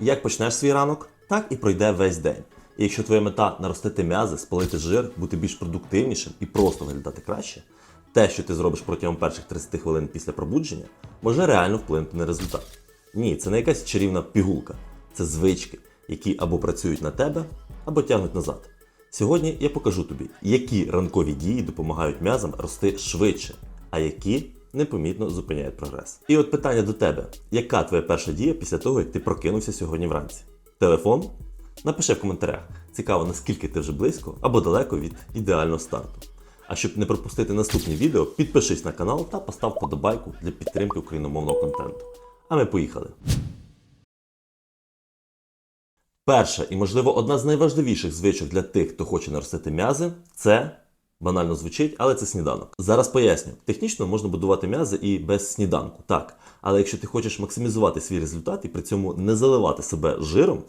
Як почнеш свій ранок, так і пройде весь день. І якщо твоя мета наростити м'язи, спалити жир, бути більш продуктивнішим і просто виглядати краще, те, що ти зробиш протягом перших 30 хвилин після пробудження, може реально вплинути на результат. Ні, це не якась чарівна пігулка, це звички, які або працюють на тебе, або тягнуть назад. Сьогодні я покажу тобі, які ранкові дії допомагають м'язам рости швидше, а які непомітно зупиняють прогрес. І от питання до тебе: яка твоя перша дія після того, як ти прокинувся сьогодні вранці? Телефон? Напиши в коментарях. Цікаво, наскільки ти вже близько або далеко від ідеального старту. А щоб не пропустити наступні відео, підпишись на канал та постав вподобайку для підтримки україномовного контенту. А ми поїхали. Перша і, можливо, одна з найважливіших звичок для тих, хто хоче наростити м'язи, це банально звучить, але це сніданок. Зараз поясню. Технічно можна будувати м'язи і без сніданку, так. Але якщо ти хочеш максимізувати свій результат і при цьому не заливати себе жиром,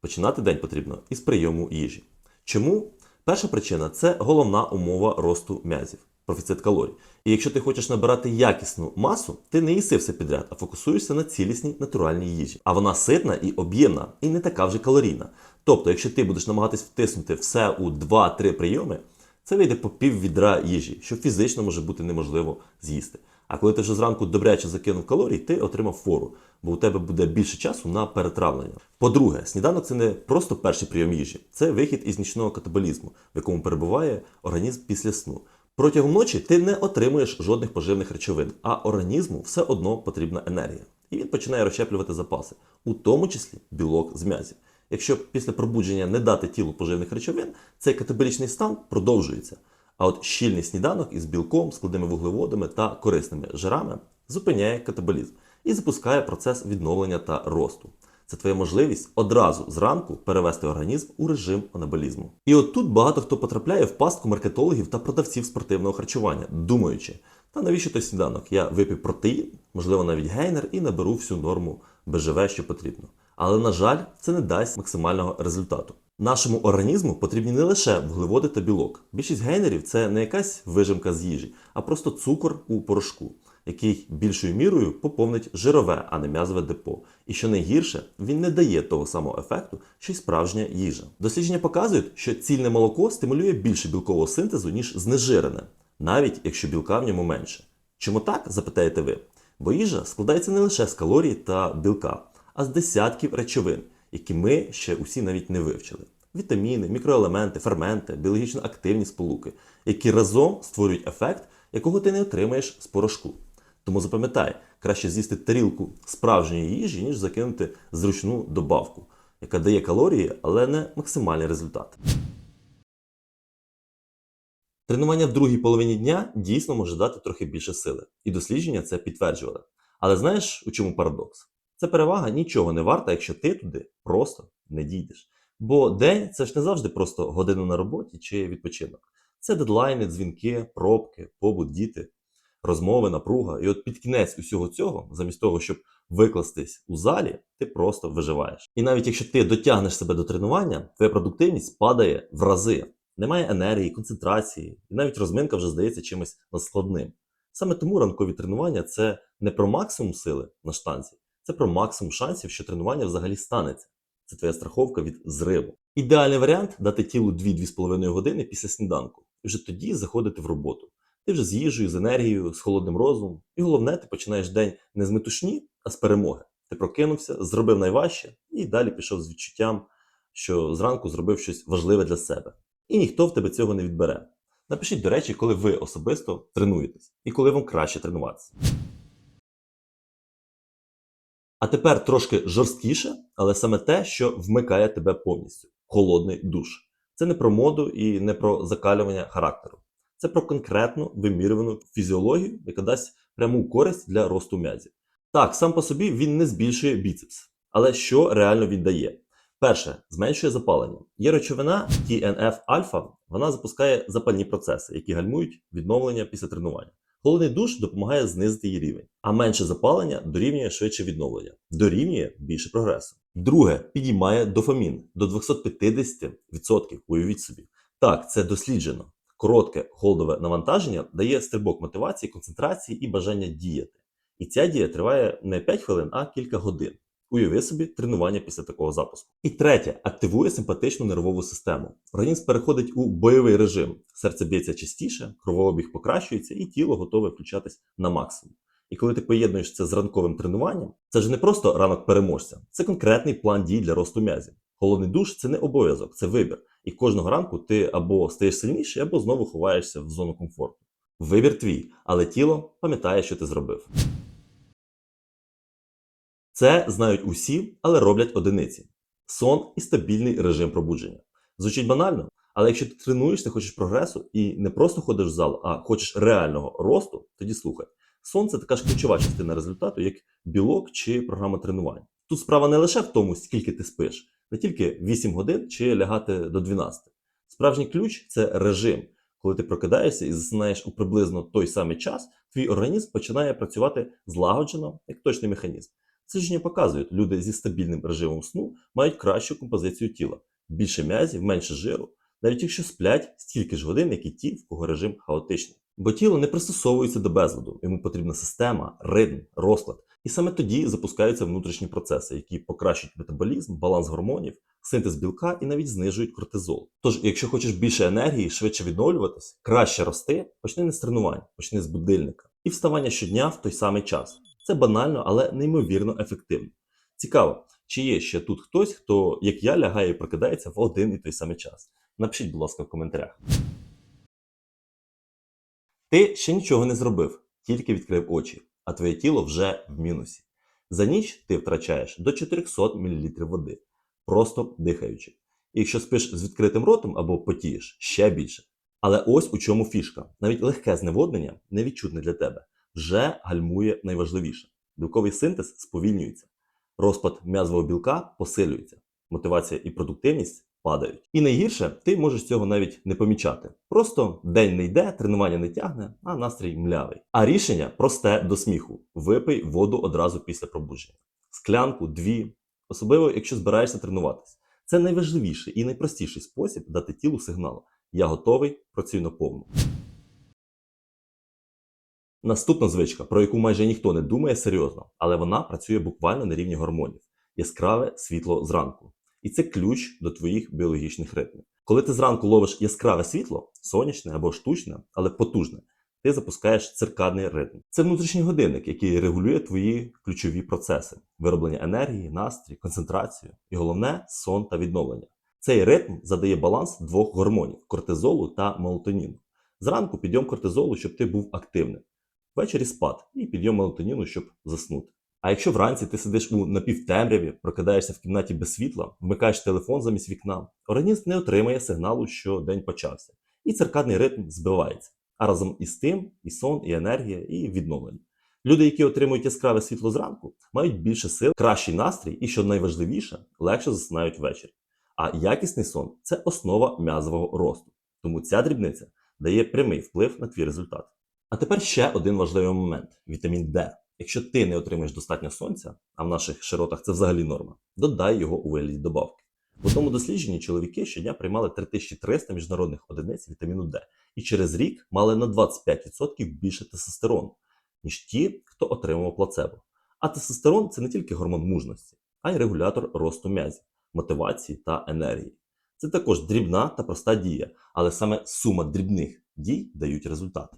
починати день потрібно із прийому їжі. Чому? Перша причина це головна умова росту м'язів профіцит калорій. І якщо ти хочеш набирати якісну масу, ти не їси все підряд, а фокусуєшся на цілісній натуральній їжі. А вона ситна і об'ємна, і не така вже калорійна. Тобто, якщо ти будеш намагатись втиснути все у 2-3 прийоми, це вийде по пів відра їжі, що фізично може бути неможливо з'їсти. А коли ти вже зранку добряче закинув калорій, ти отримав фору, бо у тебе буде більше часу на перетравлення. По-друге, сніданок це не просто перший прийом їжі, це вихід із нічного катаболізму, в якому перебуває організм після сну. Протягом ночі ти не отримуєш жодних поживних речовин, а організму все одно потрібна енергія. І він починає розщеплювати запаси, у тому числі білок з м'язів. Якщо після пробудження не дати тілу поживних речовин, цей катаболічний стан продовжується. А от щільний сніданок із білком, складними вуглеводами та корисними жирами зупиняє катаболізм і запускає процес відновлення та росту. Це твоя можливість одразу зранку перевести організм у режим анаболізму. І от тут багато хто потрапляє в пастку маркетологів та продавців спортивного харчування, думаючи, та навіщо той сніданок? Я випив протеїн, можливо, навіть гейнер, і наберу всю норму БЖВ, що потрібно. Але, на жаль, це не дасть максимального результату. Нашому організму потрібні не лише вуглеводи та білок. Більшість гейнерів це не якась вижимка з їжі, а просто цукор у порошку, який більшою мірою поповнить жирове, а не м'язове депо. І що найгірше, він не дає того самого ефекту, що й справжня їжа. Дослідження показують, що цільне молоко стимулює більше білкового синтезу, ніж знежирене, навіть якщо білка в ньому менше. Чому так, запитаєте ви? Бо їжа складається не лише з калорій та білка, а з десятків речовин, які ми ще усі навіть не вивчили. Вітаміни, мікроелементи, ферменти, біологічно активні сполуки, які разом створюють ефект, якого ти не отримаєш з порошку. Тому запам'ятай, краще з'їсти тарілку справжньої їжі, ніж закинути зручну добавку, яка дає калорії, але не максимальний результат. Тренування в другій половині дня дійсно може дати трохи більше сили, і дослідження це підтверджували. Але знаєш, у чому парадокс? Ця перевага нічого не варта, якщо ти туди просто не дійдеш. Бо день це ж не завжди просто година на роботі чи відпочинок. Це дедлайни, дзвінки, пробки, побут, діти, розмови, напруга. І от під кінець усього цього, замість того, щоб викластись у залі, ти просто виживаєш. І навіть якщо ти дотягнеш себе до тренування, твоя продуктивність падає в рази. Немає енергії, концентрації, і навіть розминка вже здається чимось надскладним. Саме тому ранкові тренування це не про максимум сили на штанці, це про максимум шансів, що тренування взагалі станеться. Це твоя страховка від зриву. Ідеальний варіант дати тілу 2-2,5 години після сніданку, і вже тоді заходити в роботу. Ти вже з їжею, з енергією, з холодним розумом. І головне, ти починаєш день не з метушні, а з перемоги. Ти прокинувся, зробив найважче і далі пішов з відчуттям, що зранку зробив щось важливе для себе. І ніхто в тебе цього не відбере. Напишіть, до речі, коли ви особисто тренуєтесь і коли вам краще тренуватися. А тепер трошки жорсткіше, але саме те, що вмикає тебе повністю холодний душ. Це не про моду і не про закалювання характеру. Це про конкретну вимірювану фізіологію, яка дасть пряму користь для росту м'язів. Так, сам по собі він не збільшує біцепс. Але що реально він дає? Перше, зменшує запалення. Є речовина TNF-альфа, вона запускає запальні процеси, які гальмують відновлення після тренування. Холодний душ допомагає знизити її рівень, а менше запалення дорівнює швидше відновлення, дорівнює більше прогресу. Друге, підіймає дофамін до 250%. Уявіть собі. Так, це досліджено. Коротке холодове навантаження дає стрибок мотивації, концентрації і бажання діяти. І ця дія триває не 5 хвилин, а кілька годин. Уяви собі тренування після такого запуску. І третє, активує симпатичну нервову систему. Організм переходить у бойовий режим. Серце б'ється частіше, кровообіг покращується, і тіло готове включатись на максимум. І коли ти поєднуєш це з ранковим тренуванням, це ж не просто ранок переможця, це конкретний план дій для росту м'язів. Холодний душ це не обов'язок, це вибір. І кожного ранку ти або стаєш сильніший, або знову ховаєшся в зону комфорту. Вибір твій, але тіло пам'ятає, що ти зробив. Це знають усі, але роблять одиниці: сон і стабільний режим пробудження. Звучить банально, але якщо ти тренуєшся, хочеш прогресу і не просто ходиш в зал, а хочеш реального росту, тоді слухай. Сон це така ж ключова частина результату, як білок чи програма тренувань. Тут справа не лише в тому, скільки ти спиш, не тільки 8 годин чи лягати до 12. Справжній ключ це режим. Коли ти прокидаєшся і засинаєш у приблизно той самий час, твій організм починає працювати злагоджено, як точний механізм. Дослідження показують, люди зі стабільним режимом сну мають кращу композицію тіла, більше м'язів, менше жиру, навіть якщо сплять стільки ж годин, як і ті, в кого режим хаотичний. Бо тіло не пристосовується до безладу, йому потрібна система, ритм, розклад. І саме тоді запускаються внутрішні процеси, які покращують метаболізм, баланс гормонів, синтез білка і навіть знижують кортизол. Тож, якщо хочеш більше енергії, швидше відновлюватись, краще рости, почни не з тренувань, почни з будильника і вставання щодня в той самий час. Це банально, але неймовірно ефективно. Цікаво, чи є ще тут хтось, хто, як я, лягає і прокидається в один і той самий час. Напишіть, будь ласка, в коментарях. Ти ще нічого не зробив, тільки відкрив очі, а твоє тіло вже в мінусі. За ніч ти втрачаєш до 400 мл води, просто дихаючи. І якщо спиш з відкритим ротом або потієш, ще більше. Але ось у чому фішка: навіть легке зневоднення, невідчутне для тебе, вже гальмує найважливіше. Білковий синтез сповільнюється, розпад м'язового білка посилюється, мотивація і продуктивність падають. І найгірше, ти можеш цього навіть не помічати. Просто день не йде, тренування не тягне, а настрій млявий. А рішення просте до сміху: випий воду одразу після пробудження. Склянку, дві, особливо якщо збираєшся тренуватися. Це найважливіший і найпростіший спосіб дати тілу сигнал. Я готовий, працюю на повну. Наступна звичка, про яку майже ніхто не думає серйозно, але вона працює буквально на рівні гормонів. Яскраве світло зранку. І це ключ до твоїх біологічних ритмів. Коли ти зранку ловиш яскраве світло, сонячне або штучне, але потужне, ти запускаєш циркадний ритм. Це внутрішній годинник, який регулює твої ключові процеси: вироблення енергії, настрій, концентрацію і головне сон та відновлення. Цей ритм задає баланс двох гормонів кортизолу та мелатоніну. Зранку підйом кортизолу, щоб ти був активним. Ввечері спад і підйом мелатоніну, щоб заснути. А якщо вранці ти сидиш у напівтемряві, прокидаєшся в кімнаті без світла, вмикаєш телефон замість вікна, організм не отримає сигналу, що день почався, і циркадний ритм збивається. А разом із тим і сон, і енергія, і відновлення. Люди, які отримують яскраве світло зранку, мають більше сил, кращий настрій і, що найважливіше, легше засинають ввечері. А якісний сон це основа м'язового росту. Тому ця дрібниця дає прямий вплив на твій результат. А тепер ще один важливий момент вітамін D. Якщо ти не отримаєш достатньо сонця, а в наших широтах це взагалі норма, додай його у вигляді добавки. В одному дослідженні чоловіки щодня приймали 3300 міжнародних одиниць вітаміну D і через рік мали на 25% більше тестостерону, ніж ті, хто отримував плацебо. А тестостерон це не тільки гормон мужності, а й регулятор росту м'язів, мотивації та енергії. Це також дрібна та проста дія, але саме сума дрібних дій дають результати.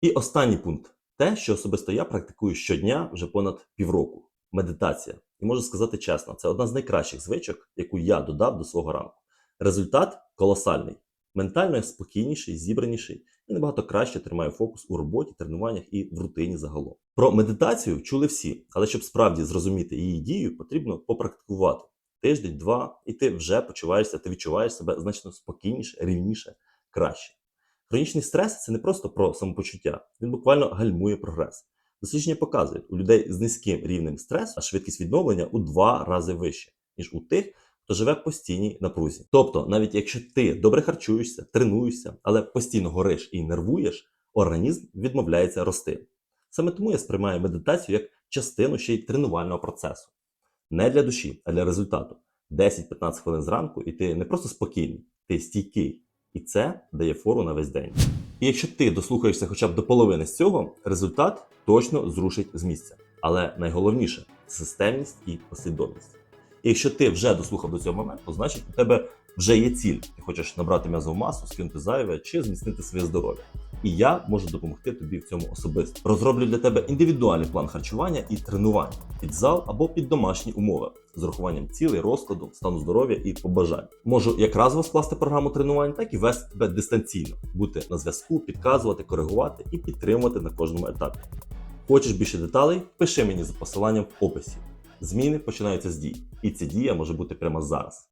І останній пункт те, що особисто я практикую щодня вже понад півроку. Медитація. І можу сказати чесно, це одна з найкращих звичок, яку я додав до свого ранку. Результат колосальний. Ментально я спокійніший, зібраніший і набагато краще тримаю фокус у роботі, тренуваннях і в рутині загалом. Про медитацію чули всі, але щоб справді зрозуміти її дію, потрібно попрактикувати тиждень-два, і ти вже почуваєшся, ти відчуваєш себе значно спокійніше, рівніше, краще. Хронічний стрес це не просто про самопочуття, він буквально гальмує прогрес. Дослідження показують, у людей з низьким рівнем стресу а швидкість відновлення у два рази вище, ніж у тих, хто живе в постійній напрузі. Тобто, навіть якщо ти добре харчуєшся, тренуєшся, але постійно гориш і нервуєш, організм відмовляється рости. Саме тому я сприймаю медитацію як частину ще й тренувального процесу. Не для душі, а для результату. 10-15 хвилин зранку, і ти не просто спокійний, ти стійкий. І це дає фору на весь день. І якщо ти дослухаєшся хоча б до половини з цього, результат точно зрушить з місця. Але найголовніше системність і послідовність. І якщо ти вже дослухав до цього моменту, значить у тебе вже є ціль. Ти хочеш набрати м'язову масу, скинути зайве чи зміцнити своє здоров'я. І я можу допомогти тобі в цьому особисто. Розроблю для тебе індивідуальний план харчування і тренувань під зал або під домашні умови з урахуванням цілей, розкладу, стану здоров'я і побажань. Можу як разово скласти програму тренувань, так і вести тебе дистанційно, бути на зв'язку, підказувати, коригувати і підтримувати на кожному етапі. Хочеш більше деталей? Пиши мені за посиланням в описі. Зміни починаються з дій, і ця дія може бути прямо зараз.